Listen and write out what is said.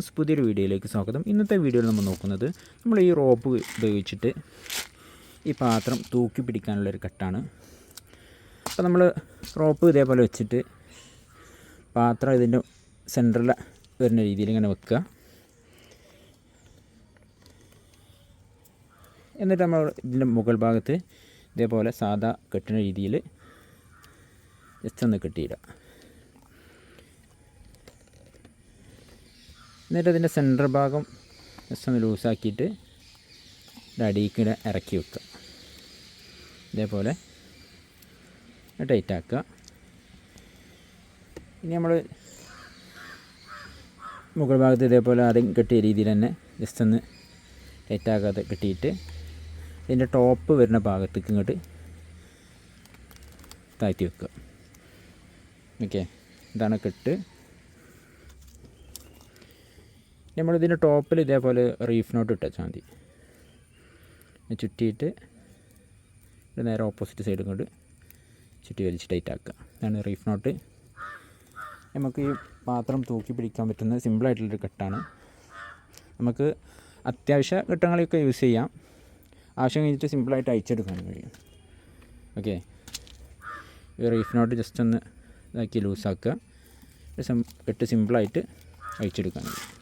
Friends പുതിയൊരു വീഡിയോയിലേക്ക് സ്വാഗതം. ഇന്നത്തെ വീഡിയോയിൽ നമ്മൾ നോക്കുന്നത് നമ്മൾ ഈ റോപ്പ് ഉപയോഗിച്ചിട്ട് ഈ പാത്രം തൂക്കി പിടിക്കാനുള്ളൊരു കട്ടാണ്. അപ്പോൾ നമ്മൾ റോപ്പ് ഇതേപോലെ വെച്ചിട്ട് പാത്രം ഇതിന്റെ സെന്ററിൽ വരുന്ന രീതിയിൽ ഇങ്ങനെ വെക്കുക. എന്നിട്ട് നമ്മൾ ഇതിന്റെ മുകൾ ഭാഗത്ത് ഇതേപോലെ സാധാ കെട്ടുന്ന രീതിയിൽ ജസ്റ്റ് ഒന്ന് കെട്ടിയിടുക. എന്നിട്ട് അതിന്റെ സെന്റർ ഭാഗം ജസ്റ്റ് ഒന്ന് ലൂസാക്കിയിട്ട് അടിയിക്ക് ഇറക്കി വെക്കുക. ഇതേപോലെ ടൈറ്റാക്കുക ഇനി നമ്മൾ മുകൾ ഭാഗത്ത് ഇതേപോലെ ആദ്യം കെട്ടിയ രീതിയിൽ തന്നെ ജസ്റ്റ് ഒന്ന് ടൈറ്റ് ആക്കാതെ കെട്ടിയിട്ട് ഇതിന്റെ ടോപ്പ് വരുന്ന ഭാഗത്തേക്ക് ഇങ്ങോട്ട് താഴ്ത്തി വെക്കുക. ഓക്കെ ഇതാണ് കെട്ട്. നമ്മളിതിന്റെ ടോപ്പിൽ ഇതേപോലെ റീഫ് നോട്ട് ഇട്ടാൽ മതി. ചുറ്റിയിട്ട് നേരെ ഓപ്പോസിറ്റ് സൈഡും കൊണ്ട് ചുറ്റി വലിച്ച് ടൈറ്റ് ആക്കുക. ഇതാണ് റീഫ് നോട്ട് നമുക്ക് ഈ പാത്രം തൂക്കി പിടിക്കാൻ പറ്റുന്ന സിമ്പിളായിട്ടുള്ളൊരു കെട്ടാണ്. നമുക്ക് അത്യാവശ്യ ഘട്ടങ്ങളൊക്കെ യൂസ് ചെയ്യാം. ആവശ്യം കഴിഞ്ഞിട്ട് സിമ്പിളായിട്ട് അയച്ചെടുക്കാൻ കഴിയും. ഓക്കെ ഈ റീഫ് നോട്ട് ജസ്റ്റ് ഒന്ന് ഇതാക്കി ലൂസാക്കുക കെട്ട് സിമ്പിളായിട്ട് അയച്ചെടുക്കാൻ കഴിയും.